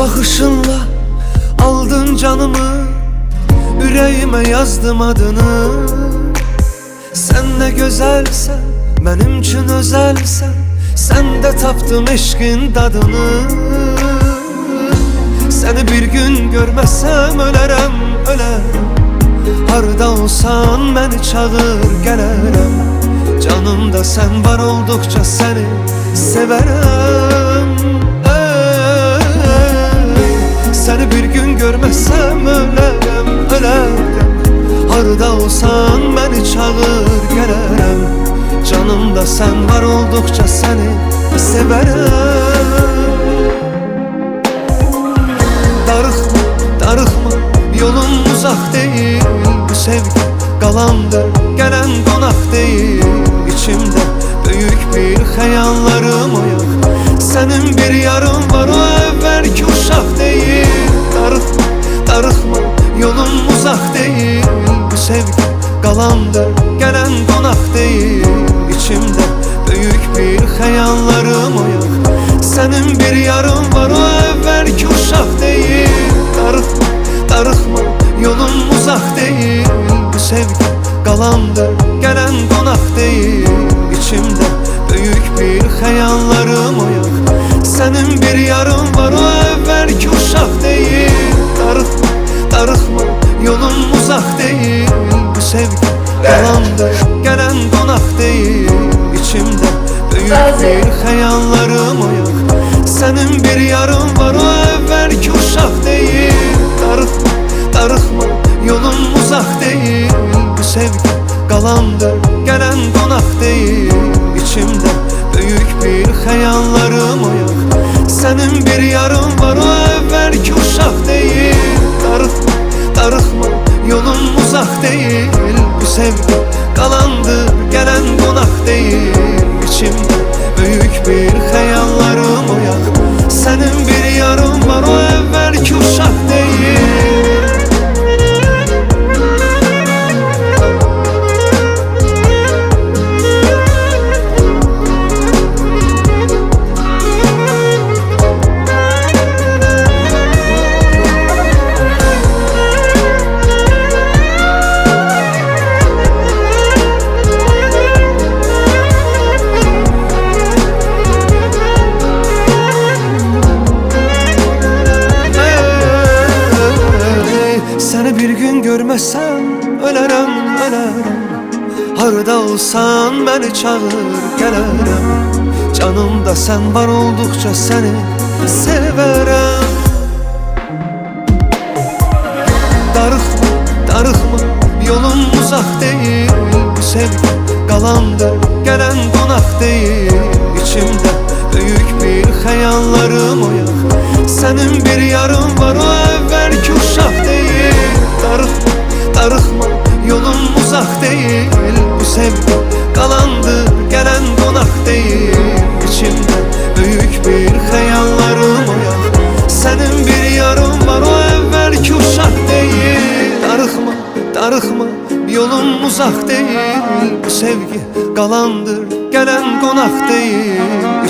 bakışınla aldın canımı Yüreğime yazdım adını. Sen ne güzelsen benim için özelsen Sen de taptım eşkin tadını. Seni bir gün görmezsem ölerem ölerem Harda olsan beni çağır gelirim Canımda sen var oldukça seni severim olsan beni çağır gelirim Canımda sen var oldukça seni severim. Darıkma, darıkma Yolun uzak değil. Bu sevgi galandır Gelen konak değil. İçimde büyük bir hayallarım o yok Senin bir yarın var o evvelki uşak değil. Darıkma, darıkma Yolun uzak değil Galandır Gelen konak değil. İçimde büyük bir hayallarım o yok. Senin bir yarın var o evvelki uşak değil. Darıkma, darıkma Yolun uzak değil. Bu sevgi galandır Gelen konak değil. İçimde büyük bir hayallarım o yok. Senin bir yarın sevgi galandır Gelen konak değil İçimde. Büyük bir hayallarım o yok. Senin bir yarın var o evvelki uşak değil. Darıkma, darıkma Yolun uzak değil. Bu sevgi galandır Gelen konak değil İçimde. Büyük bir hayallarım o yok. Senin bir yarın var o evvelki uşak değil Bu sevgi galandır Gelen konak değil İçimde bir gün görmezsem ölerim ölerim Harda olsan beni çağır gelirim Canımda sen var oldukça seni severim Darıkma, darıkma Yolun uzak değil. Sevgi galandır Gelen konak değil. İçimde büyük bir hayallarım o yok Senin bir yarın İçimde büyük bir hayallarım yok Senin bir yarın var o evvelki uşak değil. Darıkma, darıkma Yolun uzak değil. Bu sevgi galandır Gelen konak değil.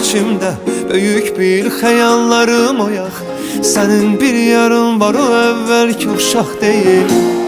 İçimde büyük bir hayallarım o yok Senin bir yarın var o evvelki uşak değil